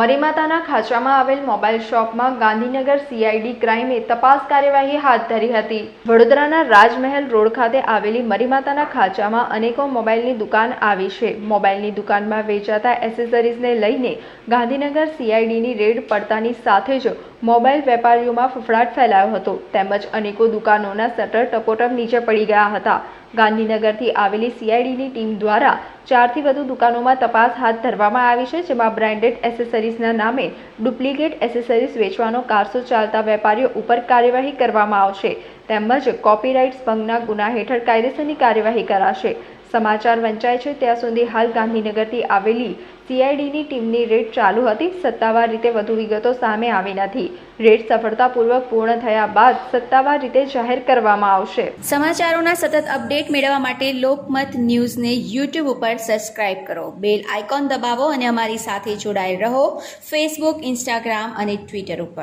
મરીમાતાના ખાંચામાં આવેલ મોબાઈલ શોપમાં ગાંધીનગર સીઆઈડી ક્રાઇમે તપાસ કાર્યવાહી હાથ ધરી હતી. વડોદરાના રાજમહેલ રોડ ખાતે આવેલી મરીમાતાના ખાંચામાં અનેકો મોબાઈલની દુકાન આવી છે. મોબાઈલની દુકાનમાં વેચાતા એસેસરીઝને લઈને ગાંધીનગર સીઆઈડીની રેડ પડતાની સાથે જ મોબાઈલ વેપારીઓમાં ફફડાટ ફેલાયો હતો. તેમજ અનેકો દુકાનોના શટર ટપોટપ નીચે પડી ગયા હતા. ગાંધીનગરથી આવેલી સીઆઈડીની ટીમ દ્વારા ચારથી વધુ દુકાનોમાં તપાસ હાથ ધરવામાં આવી છે, જેમાં બ્રાન્ડેડ એસેસરીઝના નામે ડુપ્લિકેટ એસેસરીઝ વેચવાનો કારસો ચાલતા વેપારીઓ ઉપર કાર્યવાહી કરવામાં આવશે. તેમજ કોપીરાઇટ્સ ભંગના ગુના હેઠળ કાયદેસરની કાર્યવાહી કરાશે. સમાચાર વંચાય છે, ત્યાં સુધી હાલ ગાંધીનગરથી આવેલી સીઆઈડીની ટીમની રેડ ચાલુ હતી. સત્તાવાર રીતે વધુ વિગતો સામે આવી નથી. રેડ સફળતાપૂર્વક પૂર્ણ થયા બાદ સત્તાવાર રીતે જાહેર કરવામાં આવશે. સમાચારોના સતત અપડેટ મેળવવા માટે લોકમત ન્યૂઝને યુટ્યુબ ઉપર સબસ્ક્રાઇબ કરો. બેલ આઇકોન દબાવો અને અમારી સાથે જોડાયેલ રહો. ફેસબુક ઇન્સ્ટાગ્રામ અને ટ્વિટર ઉપર.